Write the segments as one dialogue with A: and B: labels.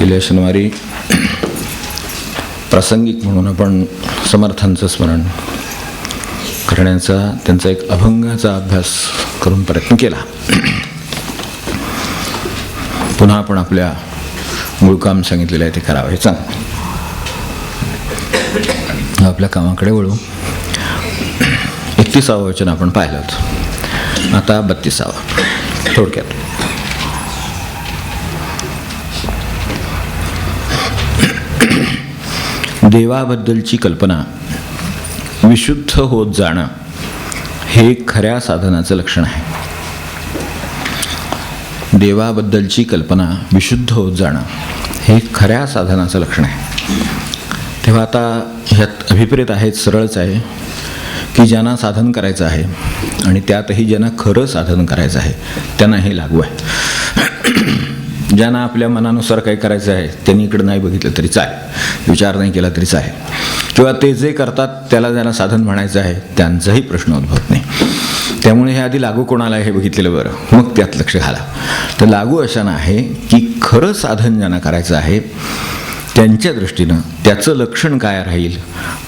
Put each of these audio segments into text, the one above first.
A: गेल्या शनिवारी प्रासंगिक म्हणून आपण समर्थांचं स्मरण करण्याचा त्यांचा एक अभंगाचा अभ्यास करून प्रयत्न केला. पुन्हा आपण आपल्या मूळ काम सांगितलेलं आहे ते करावं हे चांग आपल्या कामाकडे वळू. एकतीसावं वचन आपण पाहिलं आता बत्तीसावं. थोडक्यात. देवाबद्दलची कल्पना विशुद्ध होत जाणं हे खऱ्या साधनाचं लक्षण आहे. देवाबद्दलची कल्पना विशुद्ध होत जाणं हे खऱ्या साधनाचं लक्षण आहे. तेव्हा आता ह्यात अभिप्रेत आहेत सरळच आहे की ज्यांना साधन करायचं आहे आणि त्यातही ज्यांना खरं साधन करायचं आहे त्यांना हे लागू आहे. ज्यांना आपल्या मनानुसार काही करायचं आहे त्यांनी इकडं नाही बघितलं तरी चालेल. विचार नाही केला तरी चालेल. किंवा ते जे करतात त्याला ज्यांना साधन म्हणायचं आहे त्यांचाही प्रश्न उद्भवत नाही. त्यामुळे हे आधी लागू कोणाला हे बघितलेलं बरं. मग त्यात लक्ष घाला. तर लागू अशानं आहे की खरं साधन ज्यांना करायचं आहे त्यांच्या दृष्टीनं त्याचं लक्षण काय राहील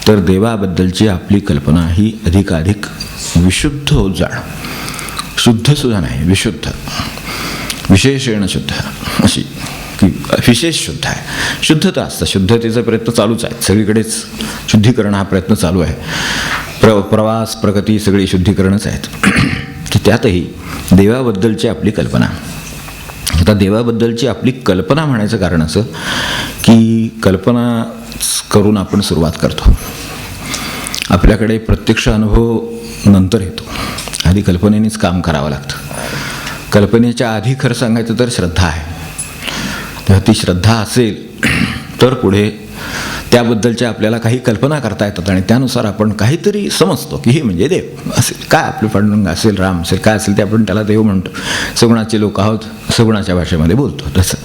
A: तर देवाबद्दलची आपली कल्पना ही अधिकाधिक विशुद्ध होत जाणं. शुद्धसुद्धा नाही विशुद्ध. विशेषण शुद्ध अशी की विशेष शुद्ध आहे. शुद्धता असतं. शुद्धतेचा प्रयत्न चालूच आहे. सगळीकडेच शुद्धीकरण हा प्रयत्न चालू आहे. प्र प्रवास प्रगती सगळी शुद्धीकरणच आहेत. त्यातही देवाबद्दलची आपली कल्पना. आता देवाबद्दलची आपली कल्पना म्हणायचं कारण असं की कल्पना करून आपण सुरुवात करतो. आपल्याकडे प्रत्यक्ष अनुभव नंतर येतो. आधी कल्पनेनेच काम करावं लागतं. कल्पनेच्या आधी खरं सांगायचं तर श्रद्धा आहे. तर ती श्रद्धा असेल तर पुढे त्याबद्दलच्या आपल्याला काही कल्पना करता येतात आणि त्यानुसार आपण काहीतरी समजतो की हे म्हणजे देव असेल. काय आपले पांडुरंग असेल राम असेल काय असेल ते आपण त्याला देव म्हणतो. सगुणाचे लोक आहोत सगुणाच्या भाषेमध्ये बोलतो तसं.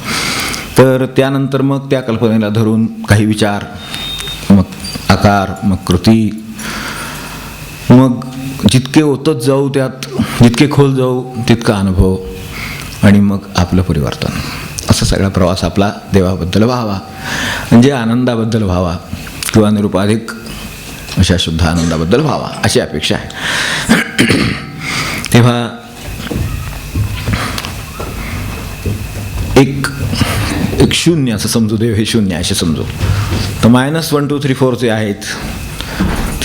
A: तर त्यानंतर मग त्या कल्पनेला धरून काही विचार मग आकार मग कृती. मग जितके ओतत जाऊ त्यात जितके खोल जाऊ तितका अनुभव आणि मग आपलं परिवर्तन. असा सगळा प्रवास आपला देवाबद्दल व्हावा. म्हणजे आनंदाबद्दल व्हावा किंवा निरुपाधिक अशा शुद्ध आनंदाबद्दल व्हावा अशी अपेक्षा आहे. तेव्हा एक एक शून्य असं समजू देव हे शून्य असे समजू. तर minus one two three four जे आहेत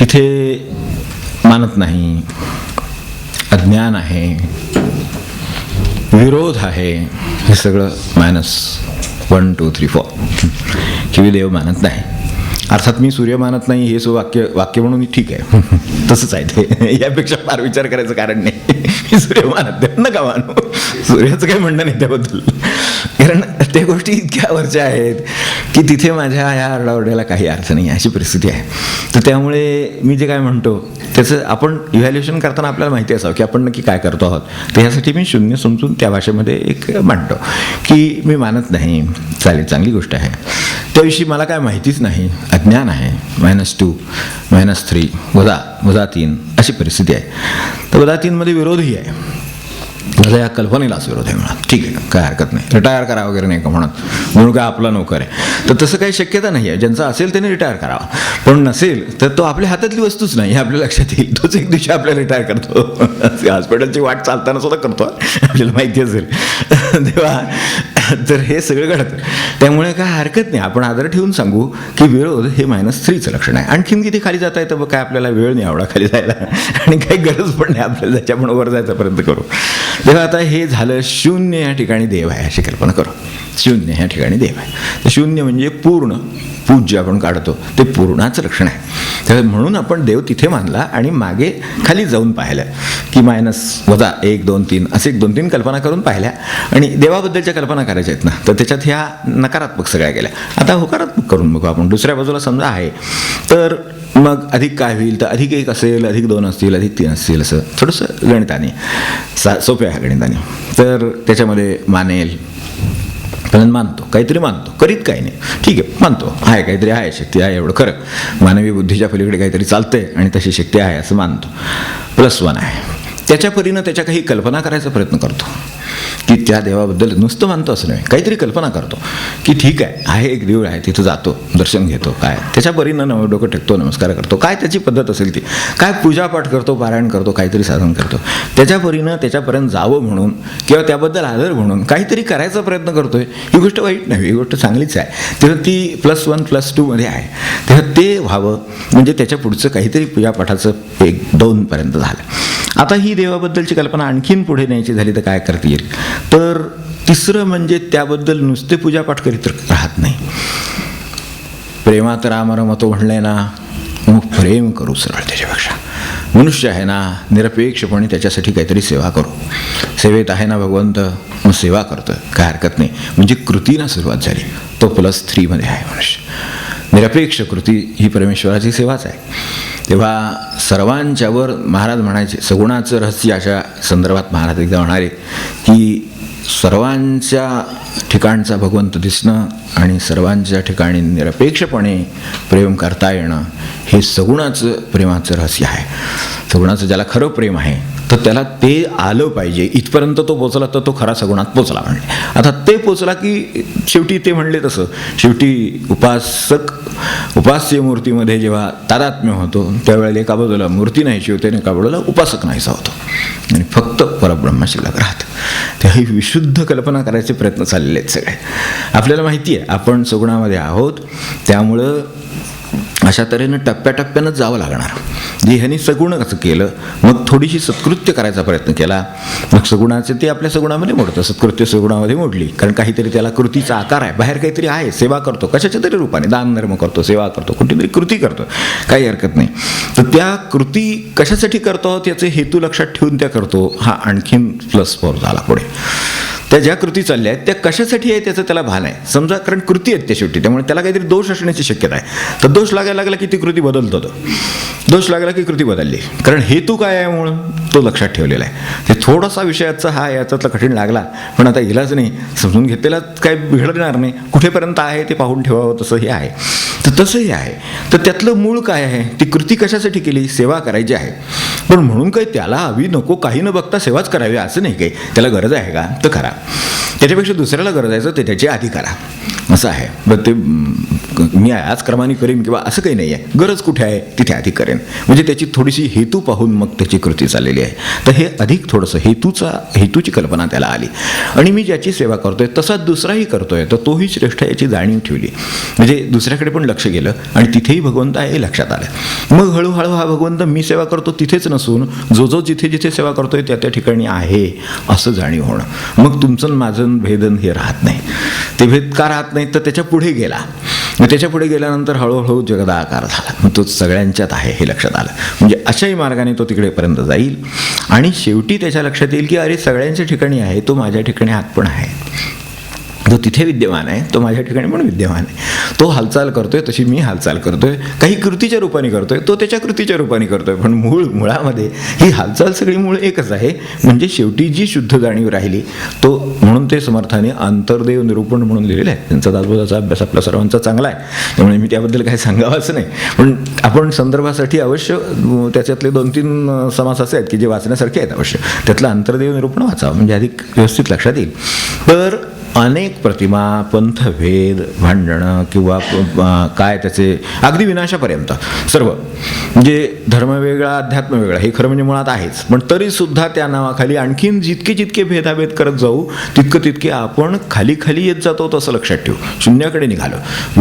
A: तिथे मानत नाही. अज्ञान आहे विरोध आहे हे सगळं minus one two three four. किंवा देव मानत नाही. अर्थात मी सूर्य मानत नाही हे सो वाक्य वाक्य म्हणून ठीक आहे. तसंच आहे ते. यापेक्षा फार विचार करायचं कारण नाही. मी सूर्य मानत नाही. नका मानू. सूर्याचं काही म्हणणं नाही त्याबद्दल. कारण त्या गोष्टी इतक्या वरच्या आहेत की तिथे माझ्या ह्या आरडाओरड्याला काही अर्थ नाही अशी परिस्थिती आहे. तर त्यामुळे मी जे काय म्हणतो त्याचं आपण इव्हॅल्युएशन करताना आपल्याला माहिती असावं की आपण नक्की काय करतो आहोत. तर ह्यासाठी मी शून्य समजून त्या भाषेमध्ये एक मांडतो की मी मानत नाही. चालेल चांगली गोष्ट आहे. त्याविषयी मला काय माहितीच नाही. अज्ञान आहे. मायनस टू मायनस थ्री वजा वजा तीन अशी परिस्थिती आहे. तर वजा तीनमध्ये विरोधही आहे. माझा या कल्पनेलाच विरोध आहे म्हणा. ठीक आहे काय हरकत नाही. रिटायर करा वगैरे नाही का म्हणत. म्हणून काय आपला नोकर आहे. तर तसं काही शक्यता नाही आहे. ज्यांचा असेल त्याने रिटायर करावा. पण नसेल तर तो आपल्या हातातली वस्तूच नाही. हे आपल्या लक्षात येईल. तोच एक दिवशी आपल्याला रिटायर करतो. हॉस्पिटलची वाट चालताना सुद्धा करतो. आपल्याला माहिती असेल. तेव्हा तर हे सगळं घडतं. त्यामुळे काय हरकत नाही. आपण आदर ठेवून सांगू की विरोध हे मायनस थ्रीचं लक्षण आहे. आणखीन किती खाली जाता येतं बघ काय आपल्याला वेळ नाही आवडा खाली जायला. आणि काही गरज पण नाही आपल्याला त्याच्यामुळे वर जायचापर्यंत करू. तेव्हा आता हे झालं शून्य या ठिकाणी देव आहे अशी कल्पना करू. शून्य ह्या ठिकाणी देव आहे. तर शून्य म्हणजे पूर्ण. पूज्य आपण काढतो. ते पूर्णाचं लक्षण आहे. तर म्हणून आपण देव तिथे मानला आणि मागे खाली जाऊन पाहिलं. की मायनस वजा एक दोन तीन असे एक दोन तीन कल्पना करून पाहिल्या. आणि देवाबद्दलच्या कल्पना करायच्या. करायच्या आहेत ना. तर त्याच्यात ह्या नकारात्मक सगळ्या गेल्या. आता होकारात्मक करून बघू आपण. दुसऱ्या बाजूला समजा आहे. तर मग अधिक काय होईल? तर अधिक एक असेल अधिक दोन असतील अधिक तीन असतील असं थोडंसं गणिताने. सा सोप्या ह्या गणिताने. तर त्याच्यामध्ये मानेल. पण मानतो. काहीतरी मानतो. करीत काही नाही. ठीक आहे. मानतो. आहे काहीतरी आहे शक्ती आहे एवढं खरं. मानवी बुद्धीच्या पलीकडे काहीतरी चालतंय आणि तशी शक्ती आहे असं मानतो. प्लस वन आहे. त्याच्या परीनं त्याच्या काही कल्पना करायचा प्रयत्न करतो. की त्या देवाबद्दल नुसतं मानतो असं नाही काहीतरी कल्पना करतो की ठीक आहे आहे एक देऊळ आहे तिथं जातो दर्शन घेतो काय? त्याच्या परीनं नव डोकं टेकतो नमस्कार करतो. काय त्याची पद्धत असेल ती? काय पूजापाठ करतो पारायण करतो काहीतरी साधन करतो? त्याच्या परीनं त्याच्यापर्यंत जावं म्हणून किंवा त्याबद्दल आदर म्हणून काहीतरी करायचा प्रयत्न करतोय ही गोष्ट वाईट नाही ही गोष्ट चांगलीच आहे. तेव्हा ती प्लस वन प्लस टूमध्ये आहे. तेव्हा ते व्हावं म्हणजे त्याच्या पुढचं काहीतरी पूजापाठाचं एक दोनपर्यंत झालं. आता ही देवाबद्दलची कल्पना आणखीन पुढे न्यायची झाली तर काय करता येईल? तर तिसरं म्हणजे त्याबद्दल नुसते पूजापाठ करीत राहत नाही. प्रेमात राम रमतो म्हणलंय ना मग प्रेम करू सरळ त्याच्यापेक्षा. मनुष्य आहे ना निरपेक्षपणे त्याच्यासाठी काहीतरी सेवा करू. सेवेत आहे ना भगवंत मग सेवा करतं. काय हरकत नाही. म्हणजे कृतीनं सुरुवात झाली. तो प्लस थ्रीमध्ये आहे मनुष्य. निरपेक्ष कृती ही परमेश्वराची सेवाच आहे. तेव्हा सर्वांच्यावर महाराज म्हणायचे सगुणाचं रहस्य अशा संदर्भात महाराज एकदा म्हणाले की सर्वांच्या ठिकाणचा भगवंत दिसणं आणि सर्वांच्या ठिकाणी निरपेक्षपणे प्रेम करता येणं हे सगुणाचं प्रेमाचं रहस्य आहे. सगुणाचं ज्याला खरं प्रेम आहे तर त्याला ते आलं पाहिजे. इथपर्यंत तो पोचला तर तो खरा सगुणात पोचला म्हणले आता ते पोचला की शेवटी ते म्हणले तसं. शेवटी उपासक उपास्य मूर्तीमध्ये जेव्हा तादात्म्य होतो त्यावेळेला एका बाजूला मूर्ती नाही शिवते आणि एका बाजूला उपासक नाहीसा होतो. आणि फक्त परब्रह्म शिल्लक राहतं. तेव्हा ही विशुद्ध कल्पना करायचे प्रयत्न चाललेले आहेत सगळे. आपल्याला माहिती आहे आपण सगुणामध्ये आहोत. त्यामुळं अशा तऱ्हेनं टप्प्याटप्प्यानं जावं लागणार. जे ह्यांनी सगुण कसं केलं मग थोडीशी सत्कृत्य करायचा प्रयत्न केला. मग सगुणाचे ते आपल्या सगुणामध्ये मोडतं. सत्कृत्य सगुणामध्ये मोडली. कारण काहीतरी त्याला कृतीचा आकार आहे. बाहेर काहीतरी आहे. सेवा करतो. कशाच्या तरी रूपाने. दान धर्म करतो सेवा करतो. कोणतीतरी कृती करतो. काही हरकत नाही. तर त्या कृती कशासाठी करतो त्याचे हेतू लक्षात ठेवून त्या करतो. हा आणखीन प्लस फोर झाला पुढे. त्या ज्या कृती चालल्या आहेत त्या कशासाठी आहे त्याचं त्याला भान आहे. समजा कारण कृती आहेत त्या शेवटी. त्यामुळे त्याला काहीतरी दोष असण्याची शक्यता आहे. तर दोष लागायला लागला की ती कृती बदलत दोष लागला की कृती बदलली. कारण हेतू काय आहे म्हणून तो लक्षात ठेवलेला आहे. ते थोडासा विषयाचा हा याच्यातला कठीण लागला. पण आता इलाज नाही समजून घेतलेला काय बिघडणार नाही. कुठेपर्यंत आहे ते पाहून ठेवावं तसंही आहे. तर तसंही आहे. तर त्यातलं मूळ काय आहे? ती कृती कशासाठी केली? सेवा करायची आहे. पण म्हणून काही त्याला हवी नको काही न बघता सेवाच करावी असं नाही काही. त्याला गरज आहे का? तर करा त्याच्यापेक्षा दुसऱ्याला गरज आहे तर ते त्याची आधी करा. असं आहे. बरं ते मी आज क्रमाने करेन किंवा असं काही नाही आहे गरज कुठे आहे? तिथे आधी करेन. म्हणजे त्याची थोडीशी हेतू पाहून मग त्याची कृती चाललेली आहे. तर हे अधिक थोडंसं हेतूचा हेतूची कल्पना त्याला आली. आणि मी ज्याची सेवा करतोय तसा दुसराही करतोय तर तोही श्रेष्ठ याची जाणीव ठेवली. म्हणजे दुसऱ्याकडे पण लक्ष गेलं आणि तिथेही भगवंत आहे हे लक्षात आलं. मग हळूहळू हा भगवंत मी सेवा करतो तिथेच नसून जो जो जिथे जिथे सेवा करतोय त्या त्या ठिकाणी आहे असं जाणीव होणं. मग तुमचं माझं भेदन हे राहत नाही. ते भेद का राहत नाही तर त्याच्या पुढे गेला. मग त्याच्या पुढे गेल्यानंतर हळूहळू जगदा आकार झाला. मग तो सगळ्यांच्यात आहे हे लक्षात आलं. म्हणजे अशाही मार्गाने तो तिकडेपर्यंत जाईल. आणि शेवटी त्याच्या लक्षात येईल की अरे सगळ्यांच्या ठिकाणी आहे तो माझ्या ठिकाणी हात पण आहे. जो तिथे विद्यमान आहे तो माझ्या ठिकाणी पण विद्यमान आहे. तो हालचाल करतोय तशी मी हालचाल करतोय. काही कृतीच्या रूपाने करतोय तो त्याच्या कृतीच्या रूपाने करतोय. पण मूळ मुळामध्ये ही हालचाल सगळी मूळ एकच आहे. म्हणजे शेवटी जी शुद्ध जाणीव राहिली तो म्हणून ते समर्थाने आंतरदेव निरूपण म्हणून लिहिलेलं आहे. त्यांचा दासबोधाचा अभ्यास आपल्या सर्वांचा चांगला आहे. त्यामुळे मी त्याबद्दल काही सांगावंच नाही. पण आपण संदर्भासाठी अवश्य त्याच्यातले दोन तीन समास असे आहेत की जे वाचण्यासारखे आहेत अवश्य. त्यातलं आंतरदेव निरूपण वाचावं. म्हणजे अधिक व्यवस्थित लक्षात येईल. तर अनेक प्रतिमा पंथभेद भांडणं किंवा काय त्याचे अगदी विनाशापर्यंत. सर्व. म्हणजे धर्म वेगळा अध्यात्म वेगळा हे खरं म्हणजे मुळात आहेच. पण तरी सुद्धा त्या नावाखाली आणखीन जितके जितके भेदाभेद करत जाऊ तितकं तितके आपण खाली खाली येत जातो तसं लक्षात ठेवू. शून्याकडे निघालो.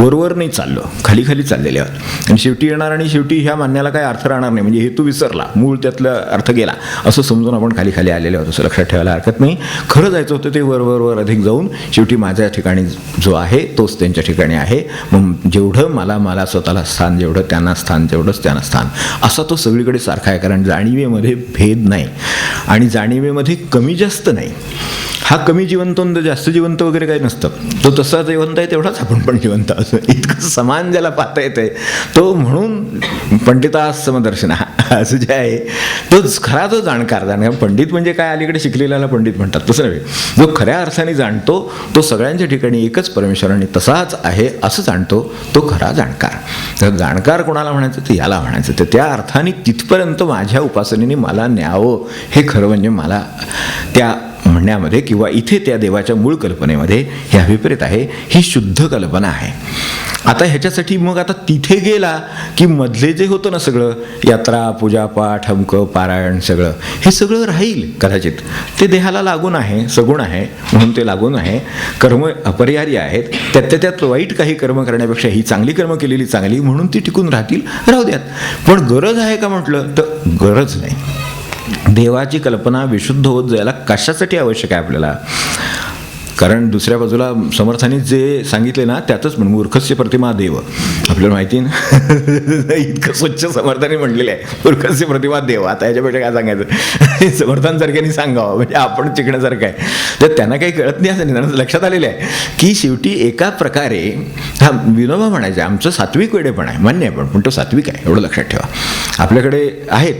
A: वरवर नाही चाललो. खाली खाली चाललेले आहोत. आणि शेवटी येणार आणि शेवटी ह्या मान्याला काय अर्थ राहणार नाही. म्हणजे हेतू विसरला. मूळ त्यातला अर्थ गेला. असं समजून आपण खाली खाली आलेले आहोत असं लक्षात ठेवायला हरकत नाही. खरं जायचं होतं ते वरवरवर वर वर अधिक जाऊन शेवटी माझ्या ठिकाणी जो आहे तोच त्यांच्या ठिकाणी आहे. मग जेवढं मला मला स्वतःला स्थान जेवढं त्यांना स्थान तेवढंच त्यांना स्थान. असा तो सगळीकडे सारखा आहे कारण जाणीवेमध्ये भेद नाही. आणि जाणीवेमध्ये कमी जास्त नाही. हा कमी जिवंत जास्त जिवंत वगैरे काही नसतं. तो तसा जिवंत आहे तेवढाच आपण पण जिवंत असतो इतकं समान ज्याला पाहता येते तो म्हणून पंडिता समदर्शना असं जे आहे तोच खरा जो जाणकार. जाणकार पंडित म्हणजे काय? अलीकडे शिकलेल्याला पंडित म्हणतात. तसं नव्हे. जो खऱ्या अर्थाने जाणतो तो सगळ्यांच्या ठिकाणी एकच परमेश्वराने तसाच आहे असं जाणतो तो खरा जाणकार. तर जाणकार कोणाला म्हणायचं? तर याला म्हणायचं. तर त्या अर्थाने तिथपर्यंत माझ्या उपासनेने मला न्यावं हे खरं म्हणजे मला त्या म्हणण्यामध्ये किंवा इथे त्या देवाच्या मूळ कल्पनेमध्ये हे अभिप्रेत आहे ही शुद्ध कल्पना आहे. आता ह्याच्यासाठी मग आता तिथे गेला की मधले जे होतं ना सगळं यात्रा पूजापाठ हमकं पारायण सगळं हे सगळं राहील कदाचित. ते देहाला लागून आहे सगुण आहे म्हणून ते लागून आहे. कर्म अपरिहार्य आहेत. त्यातल्या त्यात वाईट काही कर्म करण्यापेक्षा ही चांगली कर्म केलेली चांगली म्हणून ती टिकून राहतील राहू द्यात. पण गरज आहे का म्हटलं? तर गरज नाही. देवाची कल्पना विशुद्ध होत जायला कशासाठी आवश्यक आहे आपल्याला? कारण दुसऱ्या बाजूला समर्थांनी जे सांगितले ना त्यातच म्हणून मूर्खस्य प्रतिमा देव. आपल्याला माहिती ना? इतकं स्वच्छ समर्थाने म्हटलेलं आहे. मूर्खस्य प्रतिमा देव. आता याच्यापेक्षा काय सांगायचं? समर्थांसारख्यानी सांगावं. म्हणजे आपण चिकण्यासारखं आहे. तर त्यांना काही कळत नाही असं त्यांना लक्षात आलेलं आहे की शेवटी एका प्रकारे हा विनोबा म्हणायचा आमचं सात्विक वेडेपण आहे. मान्य आहे पण पण तो सात्विक आहे. एवढं लक्षात ठेवा. आपल्याकडे आहेत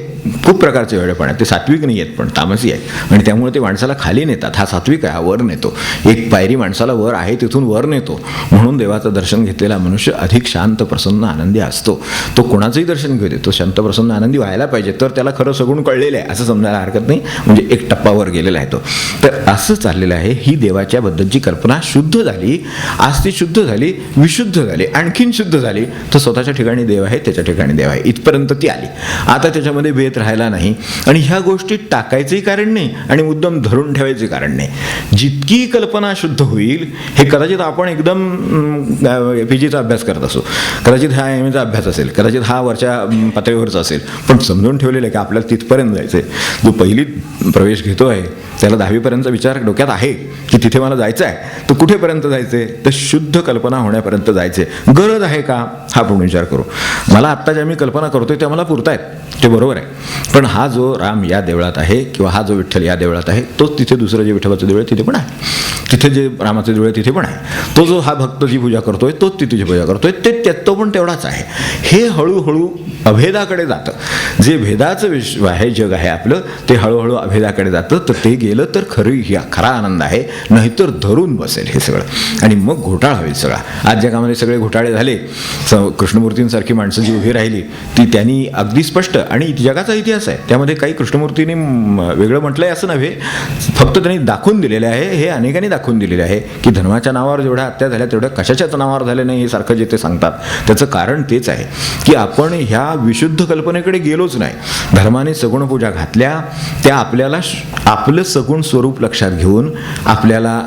A: खूप प्रकारचे वेडेपण. आहेत ते सात्विक नाही आहेत पण तामसी आहेत. आणि त्यामुळे ते माणसाला खाली नेतात. हा सात्विक आहे हा वर नेतो. एक पायरी माणसाला वर आहे तिथून वर नेतो. म्हणून देवाचं दर्शन घेतलेला मनुष्य अधिक शांत प्रसन्न आनंदी असतो तो कोणाचंही दर्शन घेऊ दे. तो शांत प्रसन्न आनंदी व्हायला पाहिजे तर त्याला खरं सगुण कळलेलं आहे असं समजायला हरकत नाही. म्हणजे एक टप्पावर गेलेला आहे तो. तर असं चाललेलं आहे ही देवाच्या बद्दलची कल्पना शुद्ध झाली आज ती शुद्ध झाली विशुद्ध झाली आणखीन शुद्ध झाली. तर स्वतःच्या ठिकाणी देव आहे त्याच्या ठिकाणी देव आहे. इथपर्यंत ती आली. आता त्याच्यामध्ये भेद राहिला नाही. आणि ह्या गोष्टी टाकायचंही कारण नाही आणि मुद्दम धरून ठेवायचे कारण नाही. जितकी कल्पना शुद्ध होईल हे कदाचित आपण एकदम पी जीचा अभ्यास करत असो. कदाचित हा एम एचा अभ्यास असेल कदाचित हा वरच्या पातळीवरचा असेल. पण समजून ठेवलेलं आहे की आपल्याला तिथपर्यंत जायचं आहे जो पहिलीत प्रवेश घेतो आहे त्याला दहावीपर्यंतचा विचार डोक्यात आहे की तिथे मला जायचं आहे तर कुठेपर्यंत जायचं आहे तर शुद्ध कल्पना होण्यापर्यंत जायचे गरज आहे का? हा आपण विचार करू. मला आत्ता ज्या मी कल्पना करतोय त्या मला पुरतायत. ते बरोबर आहे. पण हा जो राम या देवळात आहे किंवा हा जो विठ्ठल या देवळात आहे तोच तिथे दुसरं जे विठ्ठलाचं देवळ आहे तिथे पण आहे. तिथे जे रामाचं देवळ आहे तिथे पण आहे. तो जो हा भक्त जी पूजा करतोय तोच तिथे पूजा करतोय. ते त्यात तो पण तेवढाच आहे. हे हळूहळू अभेदाकडे जातं. जे भेदाचं विश्व आहे जग आहे आपलं ते हळूहळू अभेदाकडे जातं. तर ते गेलं तर खरी ही खरा आनंद आहे. नाहीतर धरून बसेल हे सगळं. आणि मग घोटाळा होईल सगळा. आज जगामध्ये सगळे घोटाळे झाले कृष्णमूर्तींसारखी माणसं जी उभी राहिली ती त्यांनी अगदी स्पष्ट आणि जगाचा इतिहास आहे. त्यामध्ये काही कृष्णमूर्तीने वेगळं म्हटलं आहे असं नव्हे. फक्त त्यांनी दाखवून दिलेले आहे. हे अनेकांनी दाखवून दिलेले आहे की धर्माच्या नावावर जेवढ्या हत्या झाल्या तेवढ्या कशाच्याच नावावर झाल्या नाही हे सारखं जे ते सांगतात. त्याचं कारण तेच आहे की आपण ह्या विशुद्ध कल्पनेकडे गेलोच नाही. धर्माने सगुण पूजा घातल्या त्या आपल्याला श- आपलं सगुण स्वरूप लक्षात घेऊन आपल्याला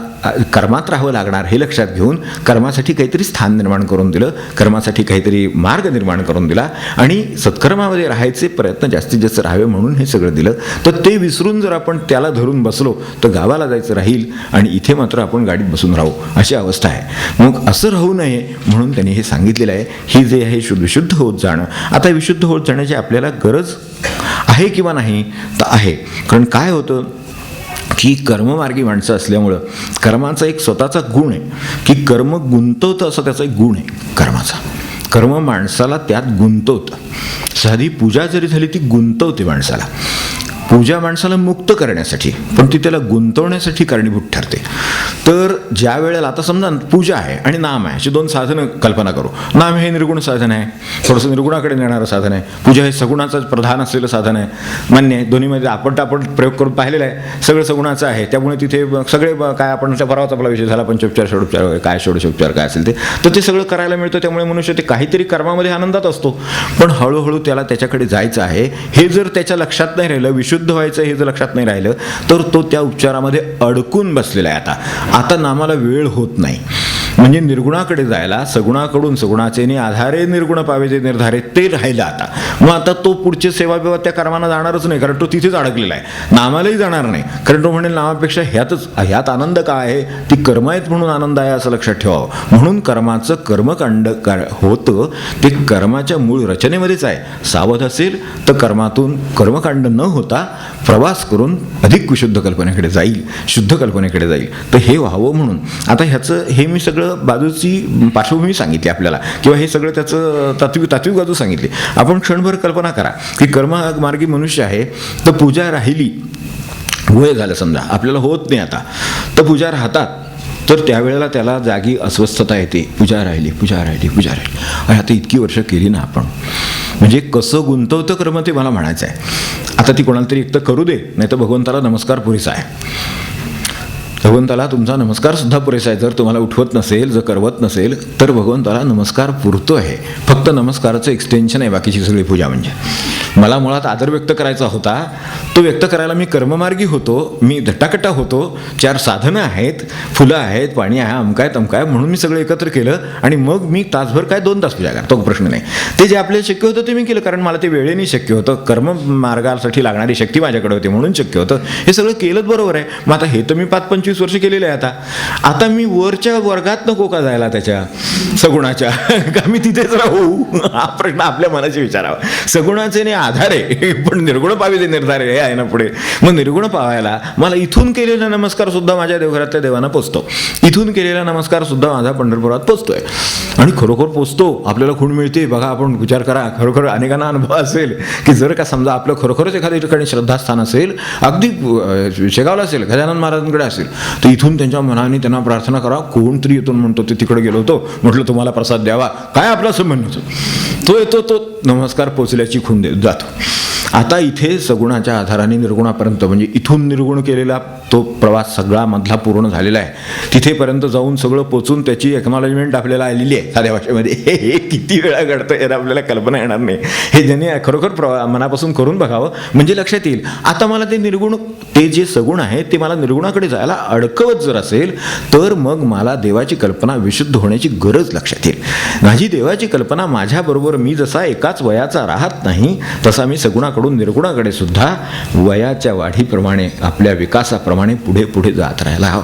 A: कर्मात राहावं लागणार हे लक्षात घेऊन कर्मासाठी काहीतरी स्थान निर्माण करून दिलं कर्मासाठी काहीतरी मार्ग निर्माण करून दिला आणि सत्कर्मामध्ये राहायचे प्रयत्न जास्तीत जास्त राहावे म्हणून हे सगळं दिलं. तर ते विसरून जर आपण त्याला धरून बसलो तर गावाला जायचं राहील आणि इथे मात्र आपण गाडीत बसून राहू अशी अवस्था आहे. मग असं राहू नये म्हणून त्यांनी हे सांगितलेलं आहे. ही जे आहे शुद्ध विशुद्ध होत जाणं. आता विशुद्ध होत जाण्याची आपल्याला गरज आहे किंवा नाही? तर आहे. कारण काय होतं? की कर्ममार्गी माणसं असल्यामुळं कर्माचा एक स्वतःचा गुण आहे. की कर्म गुंतवतं असं त्याचा एक गुण आहे कर्माचा. कर्म माणसाला त्यात गुंतवतं. साधी पूजा जरी झाली ती गुंतवते माणसाला. पूजा माणसाला मुक्त करण्यासाठी पण ती त्याला गुंतवण्यासाठी कारणीभूत ठरते. तर ज्या वेळेला आता समजा पूजा आहे आणि नाम आहे अशी दोन साधनं कल्पना करू. नाम हे निर्गुण साधन आहे थोडंसं निर्गुणाकडे नेणारं साधन आहे. पूजा हे सगुणाचं प्रधान असलेलं साधन आहे. मान्य आहे दोन्हीमध्ये आपण आपण प्रयोग करून पाहिलेला आहे. सगळं सगुणाचं आहे. त्यामुळे तिथे ब- सगळे काय आपण त्या परवाचा आपला विषय झाला पंचोपचार षडोपचार वगैरे काय षोडशोपचार काय असेल ते. तर ते सगळं करायला मिळतं त्यामुळे मनुष्य ते काहीतरी कर्मामध्ये आनंदात असतो. पण हळूहळू त्याला त्याच्याकडे जायचं आहे. हे जर त्याच्या लक्षात नाही राहिलं विशुद्ध व्हायचं हे जर लक्षात नाही राहिलं तर तो त्या उपचारामध्ये अडकून बसलेला आहे आता. आता नामाला वेळ होत नाही. म्हणजे निर्गुणाकडे जायला सगुणाकडून सगुणाचे नि आधारे निर्गुण पावे जे निर्धारे ते राहिलं आता. मग आता तो पुढचे सेवा बिवा त्या कर्मांना जाणारच नाही कारण तो तिथेच अडकलेला आहे. नामालाही जाणार नाही. कारण तो म्हणेल नामापेक्षा ह्यातच ह्यात आनंद काय आहे? ती कर्म आहेत म्हणून आनंद आहे असं लक्षात ठेवावं. म्हणून कर्माचं कर्मकांड होतं ते कर्माच्या मूळ रचनेमध्येच आहे. सावध असेल तर कर्मातून कर्मकांड न होता प्रवास करून अधिक विशुद्ध कल्पनेकडे जाईल शुद्ध कल्पनेकडे जाईल. तर हे व्हावं म्हणून. आता ह्याचं हे मी सगळं बाजूची पार्श्वभूमी सांगितली आपल्याला. किंवा हे सगळं त्याचं तात्विक तात्विक बाजू सांगितली. आपण क्षणभर कल्पना करा की कर्ममार्गी मनुष्य आहे तर पूजा राहिली वय झालं समजा. आपल्याला होत नाही आता. तर पूजा राहतात. तर त्यावेळेला त्याला जागी अस्वस्थता येते. पूजा राहिली पूजा राहिली पूजा राहिली. आणि आता इतकी वर्ष केली ना आपण. म्हणजे कसं गुंतवतं कर्म ते मला म्हणायचं आहे आता ती कोणाला तरी एकतर करू दे नाही तर भगवंताला नमस्कार पुरेसा आहे. भगवंताला तुमचा नमस्कार सुद्धा पुरेसा आहे. जर तुम्हाला उठवत नसेल जर करवत नसेल तर भगवंताला नमस्कार पुरतो आहे. फक्त नमस्काराचं एक्सटेन्शन आहे बाकीची सगळी पूजा म्हणजे. मला मुळात आदर व्यक्त करायचा होता. तो व्यक्त करायला मी कर्ममार्गी होतो. मी धटाकटा होतो. चार साधनं आहेत. फुलं आहेत पाणी आहे अमकाय तमकाय म्हणून मी सगळं एकत्र केलं आणि मग मी तासभर काय दोन तास पूजा करा तो प्रश्न नाही. ते जे आपल्याला शक्य होतं ते मी केलं कारण मला ते वेळेने शक्य होतं. कर्म मार्गासाठी लागणारी शक्ती माझ्याकडे होती म्हणून शक्य होतं. हे सगळं केलंच बरोबर आहे. मग आता हे तर मी पाच पंचवीस वर्ष केलेलं आहे आता. आता मी वरच्या वर्गात नको का जायला त्याच्या? सगुणाच्या. का मी तिथेच राहू? हा प्रश्न आपल्या मनाशी विचारावा. सगुणाचे नाही आधार आहे पण निर्गुण पाविते निर्धार आहे हे आहे ना पुढे. मग निर्गुण पावायला मला इथून केलेला नमस्कार सुद्धा माझ्या देवघरातल्या देवांना पोचतो. इथून केलेला नमस्कार सुद्धा माझा पंढरपुरात पोचतोय. आणि खरोखर पोचतो. आपल्याला खूण मिळते. बघा आपण विचार करा. खरोखर अनेकांना अनुभव असेल की जर का समजा आपलं खरोखरच एखाद्या ठिकाणी श्रद्धास्थान असेल अगदी शेगावला असेल गजानन महाराजांकडे असेल तर इथून त्यांच्या मनाने त्यांना प्रार्थना करा. कोणतरी येतो म्हणतो ते तिकडे गेलो होतो. म्हटलं तुम्हाला प्रसाद द्यावा. काय आपला संबंध होतो? तो येतो तो नमस्कार पोचल्याची खून देत जातो. आता इथे सगुणाच्या आधाराने निर्गुणापर्यंत म्हणजे इथून निर्गुण केलेला तो प्रवास सगळा मधला पूर्ण झालेला आहे. तिथेपर्यंत जाऊन सगळं पोचून त्याची एक्नॉलेजमेंट आपल्याला आलेली आहे साध्या भाषेमध्ये. हे हे किती वेळा घडतं याला आपल्याला कल्पना येणार नाही. हे ज्यांनी खरोखर प्रवा मनापासून करून बघावं म्हणजे लक्षात येईल. आता मला ते निर्गुण ते जे सगुण आहे ते मला निर्गुणाकडे जायला अडकवत जर असेल तर मग मला देवाची कल्पना विशुद्ध होण्याची गरज लक्षात येईल. माझी देवाची कल्पना माझ्याबरोबर मी जसा एकाच वयाचा राहत नाही तसा मी सगुणाकडून निर्गुणाकडे सुद्धा वयाच्या वाढीप्रमाणे आपल्या विकासाप्रमाणे पुढे पुढे जात राहायला हवं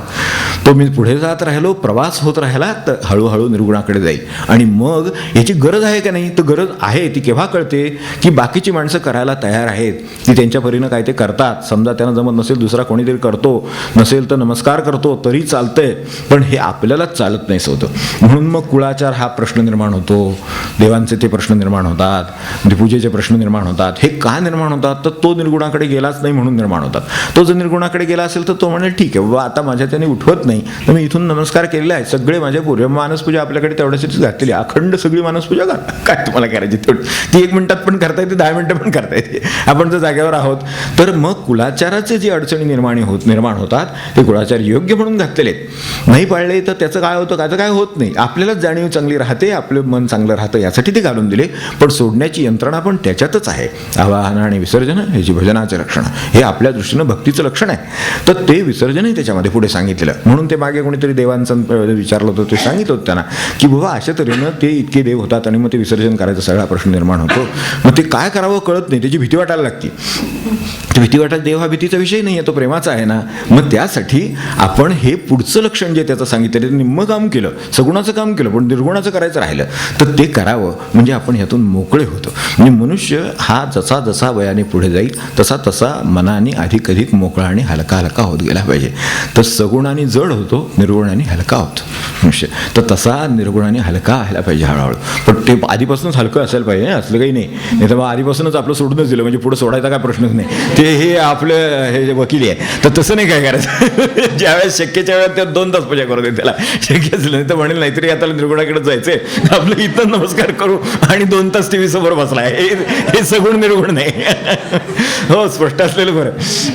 A: तो मी पुढे जात राहिलो प्रवास होत राहिला तर हळूहळू निर्गुणाकडे जाईल आणि मग याची गरज आहे का नाही? तर गरज आहे ती केव्हा कळते? की बाकीची माणसं करायला तयार आहेत. ती त्यांच्या परीनं काय ते करतात. समजा त्यांना जमत नसेल दुसरा कोणीतरी करतो. नसेल तर नमस्कार करतो तरी चालतंय. पण हे आपल्यालाच चालत नाही होतं म्हणून मग कुळाचार हा प्रश्न निर्माण होतो. देवांचे ते प्रश्न निर्माण होतात. म्हणजे पूजेचे प्रश्न निर्माण होतात. हे का निर्माण होतात तर तो निर्गुणाकडे गेलाच नाही म्हणून निर्माण होतात. तो जर निर्गुणाकडे गेला असेल तर तो म्हणेल ठीक आहे बाबा आता माझ्या त्याने उठवत नाही. तर मी इथून नमस्कार केलेला आहे. सगळे माझ्या पूर्व मानसपूजा आपल्याकडे तेवढ्यासाठीच घातलेली अखंड सगळी मानसपूजा करा काय तुम्हाला करायची तेवढी? ती एक मिनिटात पण करता येते दहा मिनिटं पण करता येते. आपण जर जागेवर आहोत. तर मग कुलाचाराचे जे अडचणी निर्माण होत निर्माण होतात ते कुळाचार योग्य म्हणून घातलेले आहेत. नाही पाळले तर त्याचं काय होतं त्याचं काय होत नाही. आपल्यालाच जाणीव चांगली राहते आपलं मन चांगलं राहतं यासाठी ते घालून दिले. पण सोडण्याची यंत्रणा पण त्याच्यातच आहे. आवाहन आणि विसर्जन ह्याची भजनाचे लक्षण हे आपल्या दृष्टीनं भक्तीचं लक्षण आहे. तर ते विसर्जनही त्याच्यामध्ये पुढे सांगितलेलं. म्हणून ते मागे कोणीतरी देवांचं विचारलं होतं ते सांगितलं होतं त्यांना की बाबा अशा तऱ्हेनं ते इतके देव होतात आणि मग ते विसर्जन करायचा सगळा प्रश्न निर्माण होतो. मग ते काय करावं कळत नाही. त्याची भीती वाटायला लागते. भीती वाटायला देव हा भीतीचा विषय नाही आहे तो प्रेमाचा आहे ना. मग त्यासाठी आपण हे पुढचं लक्षण जे त्याचं सांगितलं ते निम्म काम केलं. सगुणाचं काम केलं पण निर्गुणाचं करायचं राहिलं. तर ते करावं. म्हणजे आपण ह्यातून मोकळे होतो. म्हणजे मनुष्य हा जसा जसा वयाने पुढे जाईल तसा तसा मनाने अधिक अधिक मोकळा आणि हलका हलका होत गेला पाहिजे. तर सगुणाने जड होतो निर्गुणाने हलका होतो. तर तसा निर्गुणाने हलका व्हायला पाहिजे हळूहळू. पण ते आधीपासूनच हलकं असायला पाहिजे असलं काही नाही. नाही तर मग आधीपासूनच आपलं सोडूनच दिलं म्हणजे पुढे सोडायचा काय प्रश्नच नाही. ते हे आपलं हे जे वकील आहे तर तसं नाही काय करायचं. ज्यावेळेस शक्यच्या वेळेस त्या दोन तास पूजा करू दे त्याला. शक्य असलं नाही तर म्हणेल नाहीतरी आता निर्गुणाकडे जायचंय. आपलं इथं नमस्कार करू आणि दोन तास टी व्ही समोर बसला हे सगुण निर्गुण नाही. हो स्पष्ट असलेलं बरं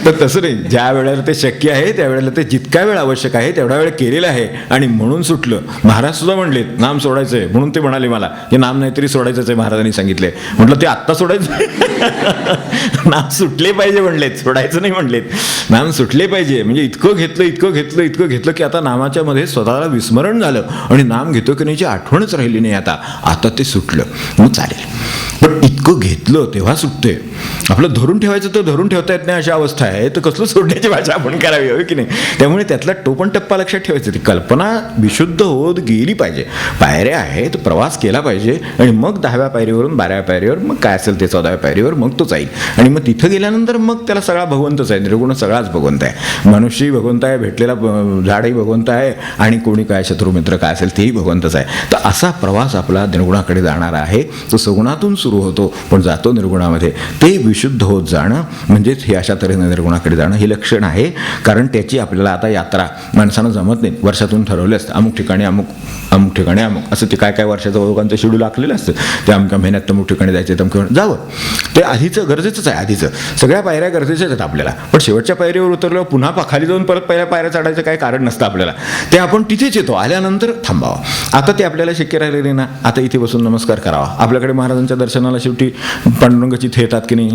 A: तर तसं नाही ज्या वेळेला ते शक्य आहे त्यावेळेला ते जितका वेळ आवश्यक आहे तेवढा वेळ केलेला आहे. आणि म्हणून सुटलं. महाराज सुद्धा म्हणलेत नाम सोडायचं आहे. म्हणून ते म्हणाले मला की नाम नाहीतरी सोडायचंच आहे महाराजांनी सांगितले. म्हटलं ते आत्ता सोडायचं नाम सुटले पाहिजे म्हणलेत सोडायचं नाही म्हणलेत. नाम सुटले पाहिजे. म्हणजे इतकं घेतलं इतकं घेतलं इतकं घेतलं की आता नामाच्या मध्ये स्वतःला विस्मरण झालं. आणि नाम घेतो की नाहीची आठवणच राहिली नाही आता. आता ते सुटलं. मग चालेल. पण इतकं घेतलं तेव्हा सुटते आपलं धरून ठेवायचं तर धरून ठेवता येत नाही अशा अवस्था आहे. तर कसलं सोडण्याची भाषा आपण करावी हवी की नाही? त्यामुळे त्यातला टोपण टप्पा लक्षात ठेवायचं. ती कल्पना विशुद्ध होत गेली पाहिजे. पायऱ्या आहेत प्रवास केला पाहिजे. आणि मग दहाव्या पायरीवरून बाराव्या पायरीवर मग काय असेल ते चौदाव्या पायरीवर मग तो जाईल. आणि मग तिथं गेल्यानंतर मग त्याला सगळा भगवंतच आहे. निर्गुण सगळाच भगवंत आहे. मनुष्यही भगवंत आहे भेटलेला झाडही भगवंत आहे. आणि कोणी काय शत्रुमित्र काय असेल तेही भगवंतच आहे. तर असा प्रवास आपला निर्गुणाकडे जाणारा आहे. तो सगुणातून सुरू होतो पण जातो निर्गुणामध्ये. ते विशुद्ध होत जाणं म्हणजेच हे अशा तऱ्हेने निर्गुणाकडे जाणं हे लक्षण आहे. कारण त्याची आपल्याला आता यात्रा माणसानं जमत नाही. वर्षातून ठरवले असतं. अमुक ठिकाणी अमुक अमुक ठिकाणी अमुक असं ते काय काय वर्षाचं लोकांचं शेड्यूल आखलेलं असतं. ते अमक्या महिन्यात अमुक ठिकाणी जायचं तमुक जावं. ते आधीचं गरजेचंच आहे आधीचं. सगळ्या पायऱ्या गरजेच्याच आहेत आपल्याला. पण शेवटच्या पायरीवर उतरल्यावर पुन्हा खाली जाऊन परत पहिल्या पायऱ्या चढायचं काही कारण नसतं आपल्याला. ते आपण तिथेच येतो. आल्यानंतर थांबावं. आता ते आपल्याला शक्य राहिलं ना. आता इथे बसून नमस्कार करावा. आपल्याकडे महाराजांच्या दर्शनाला शेवटी पांडुरंगाची इथे येतात की नाही?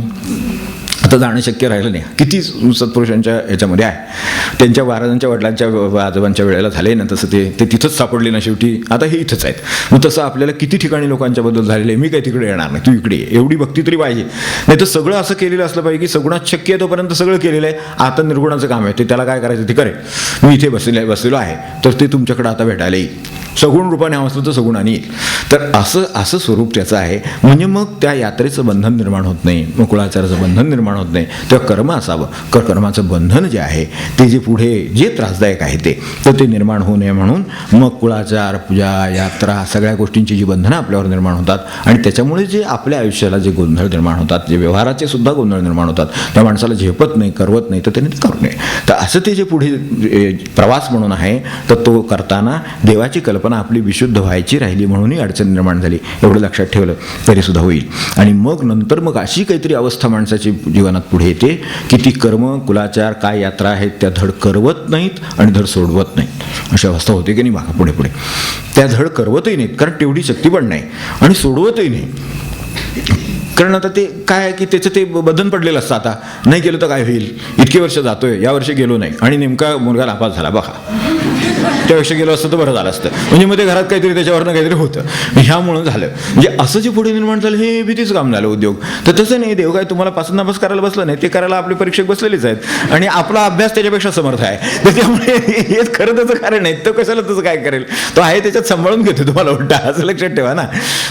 A: आता जाणं शक्य राहिलं नाही. किती सत्पुरुषांच्या याच्यामध्ये आहे. त्यांच्या महाराजांच्या वडिलांच्या आजोबांच्या वेळेला झाले ना तसं ते ते तिथंच सापडले ना शेवटी. आता हे इथंच आहेत. मग तसं आपल्याला किती ठिकाणी लोकांच्या बद्दल झालेलं आहे? मी काही तिकडे येणार नाही. तू इकडे एवढी भक्ती तरी पाहिजे. नाही तर सगळं असं केलेलं असलं पाहिजे की सगुणात शक्य आहे तोपर्यंत सगळं केलेलं आहे. आता निर्गुणाचं काम आहे. ते त्याला काय करायचं? ते करेल मी इथे बसले बसलेलो आहे. तर ते तुमच्याकडे आता भेटायला येईल. सगुण रूपाने हवं असलं तर सगुणाने येईल तर असं असं स्वरूप त्याचं आहे. म्हणजे मग त्या यात्रेचं बंधन निर्माण होत नाही. मग कुळाचाराचं बंधन निर्माण होत नाही. तेव्हा कर्म असावं. कर कर्माचं बंधन जे आहे ते जे पुढे जे त्रासदायक आहे ते तर ते निर्माण होऊ नये म्हणून मग कुळाचार पूजा यात्रा सगळ्या गोष्टींची जी बंधनं आपल्यावर निर्माण होतात आणि त्याच्यामुळे जे आपल्या आयुष्याला जे गोंधळ निर्माण होतात जे व्यवहाराचे सुद्धा गोंधळ निर्माण होतात त्या माणसाला झेपत नाही करवत नाही तर त्याने ते करू नये. तर असं ते जे पुढे प्रवास म्हणून आहे तर तो करताना देवाची कल्पना आपली विशुद्ध व्हायची राहिली म्हणूनही अडचण निर्माण झाली. एवढं लक्षात ठेवलं तरी सुद्धा होईल. आणि मग नंतर मग अशी काहीतरी अवस्था माणसाची जीवनात पुढे येते की ती कर्म कुलाचार काय यात्रा आहेत त्या धड करवत नाहीत आणि धड सोडवत नाहीत. अशी अवस्था होते की नाही मागा पुढे पुढे. त्या धड करवतही नाहीत कारण तेवढी शक्ती पण नाही आणि सोडवतही नाही. कारण आता ते काय आहे की त्याचं ते बंधन पडलेलं असतं आता. नाही गेलं तर काय होईल? इतके वर्ष जातोय या वर्षी गेलो नाही. आणि नेमका मुलगा नापास झाला बघा. त्यापेक्षा गेलो असतं तर बरं झालं असतं. म्हणजे मध्ये घरात काहीतरी त्याच्यावरनं काहीतरी होतं. ह्यामुळं झालं. म्हणजे असं जे पुढे निर्माण झालं हे भीतीच काम झालं उद्योग. तर तसं नाही देव काय तुम्हाला पासून नापास करायला बसलं नाही ते करायला आपले परीक्षक बसलेलेच आहेत. आणि आपला अभ्यास त्याच्यापेक्षा समर्थ आहे. तर त्यामुळे हेच खरं त्याचं कारण आहे. तो कशाला तसं काय करेल? तो आहे त्याच्यात सांभाळून घेतो तुम्हाला उलटा. असं लक्षात ठेवा ना.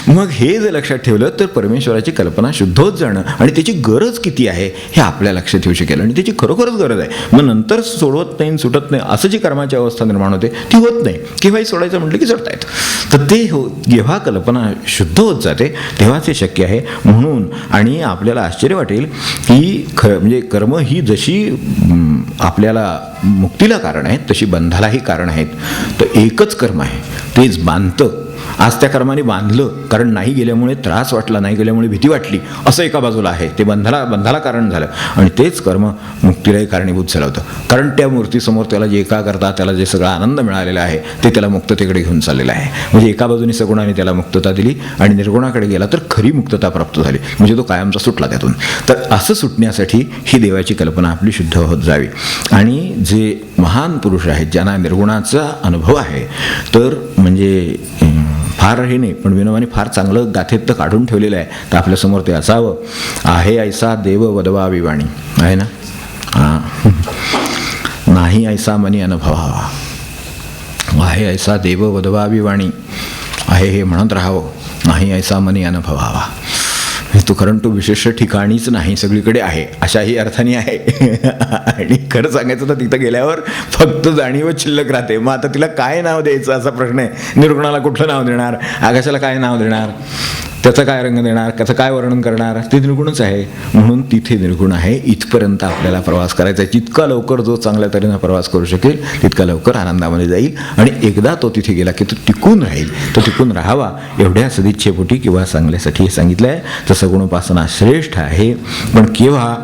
A: मग हे जर लक्षात ठेवलं तर परमेश्वराची कल्पना शुद्ध होत जाणं आणि त्याची गरज किती आहे हे आपल्या लक्षात येऊ शकेल. आणि त्याची खरोखरच गरज आहे. मग नंतर सोडवत नाही सुटत नाही असं जी कर्माची अवस्था निर्माण मनामध्ये ती होत नाही. केव्हाही सोडायचं म्हटलं की सोडता तर ते हो जेव्हा कल्पना शुद्ध होत जाते तेव्हाच हे शक्य आहे. म्हणून आणि आपल्याला आश्चर्य वाटेल की ख म्हणजे कर्म ही जशी आपल्याला मुक्तीला कारण आहेत तशी बंधालाही कारण आहेत. तर एकच कर्म आहे तेच बांधतं. आज त्या कर्माने बांधलं. कारण नाही गेल्यामुळे त्रास वाटला नाही गेल्यामुळे भीती वाटली. असं एका बाजूला आहे. ते बंधाला बंधाला कारण झालं. आणि तेच कर्म मुक्तीलाही कारणीभूत झालं होतं. कारण त्या मूर्तीसमोर त्याला जे एकाग्रता त्याला जे सगळा आनंद मिळालेला आहे ते त्याला मुक्ततेकडे घेऊन चाललेलं आहे. म्हणजे एका बाजूने सगुणाने त्याला मुक्तता दिली आणि निर्गुणाकडे गेला तर खरी मुक्तता प्राप्त झाली. म्हणजे तो कायमचा सुटला त्यातून. तर असं सुटण्यासाठी ही देवाची कल्पना आपली शुद्ध होत जावी. आणि जे महान पुरुष आहेत ज्यांना निर्गुणाचा अनुभव आहे तर म्हणजे फार हे नाही पण विनोबाने फार चांगलं गाथेत काढून ठेवलेलं आहे. तर आपल्यासमोर ते असावं. आहे ऐसा देव वदवा विवाणी. आहे ना? हां. नाही ऐसा मनी अनुभवावा आहे ऐसा देव वदवा विवाणी. आहे हे म्हणत राहावं. नाही ऐसा मनी अनुभवावा आणि तो कारण तो विशेष ठिकाणीच नाही सगळीकडे आहे अशाही अर्थाने आहे. आणि खरं सांगायचं तर तिथं गेल्यावर फक्त जाणीवच शिल्लक राहते. मग आता तिला काय नाव द्यायचं असा प्रश्न आहे? निरुग्णाला कुठलं नाव देणार? आकाशाला काय नाव देणार?
B: त्याचा काय रंग देणार त्याचं काय वर्णन करणार ते निर्गुणच आहे. म्हणून तिथे निर्गुण आहे. इथपर्यंत आपल्याला प्रवास करायचा आहे. जितका लवकर जो चांगल्या तऱ्हेनं प्रवास करू शकेल तितका लवकर आनंदामध्ये जाईल आणि एकदा तो तिथे गेला की तो टिकून राहील. तो टिकून राहावा. एवढ्या सदिच्छेपोटी किंवा चांगल्यासाठी हे सांगितलं आहे तसं सगुणोपासना श्रेष्ठ आहे. पण केव्हा?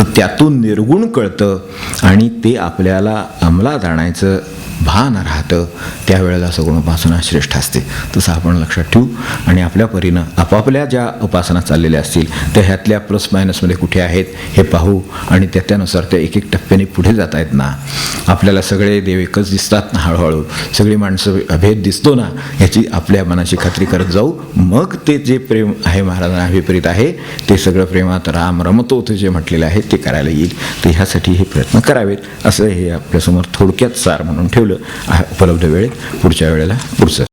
B: तर त्यातून निर्गुण कळतं आणि ते आपल्याला अंमलात आणायचं भान राहतं. त्यावेळेला सगुण उपासना श्रेष्ठ असते. तसं आपण लक्षात ठेवू. आणि आपल्या परीनं आपापल्या ज्या उपासना चाललेल्या असतील त्या ह्यातल्या प्लस मायनसमध्ये कुठे आहेत हे पाहू. आणि त्या त्यानुसार त्या एक एक टप्प्याने पुढे जात आहेत ना. आपल्याला सगळे देव एकच दिसतात ना हळूहळू. सगळी माणसं अभेद दिसतो ना ह्याची आपल्या मनाची खात्री करत जाऊ. मग ते जे प्रेम आहे महाराजांना विपरीत आहे ते सगळं प्रेमात राम रमतो ते जे म्हटलेलं आहे ते करायला येईल. तर ह्यासाठी हे प्रयत्न करावेत. असं हे आपल्यासमोर थोडक्यात सार म्हणून ठेवलं. आहे उपलब्ध वेळेत. पुढच्या वेळेला पुढचं.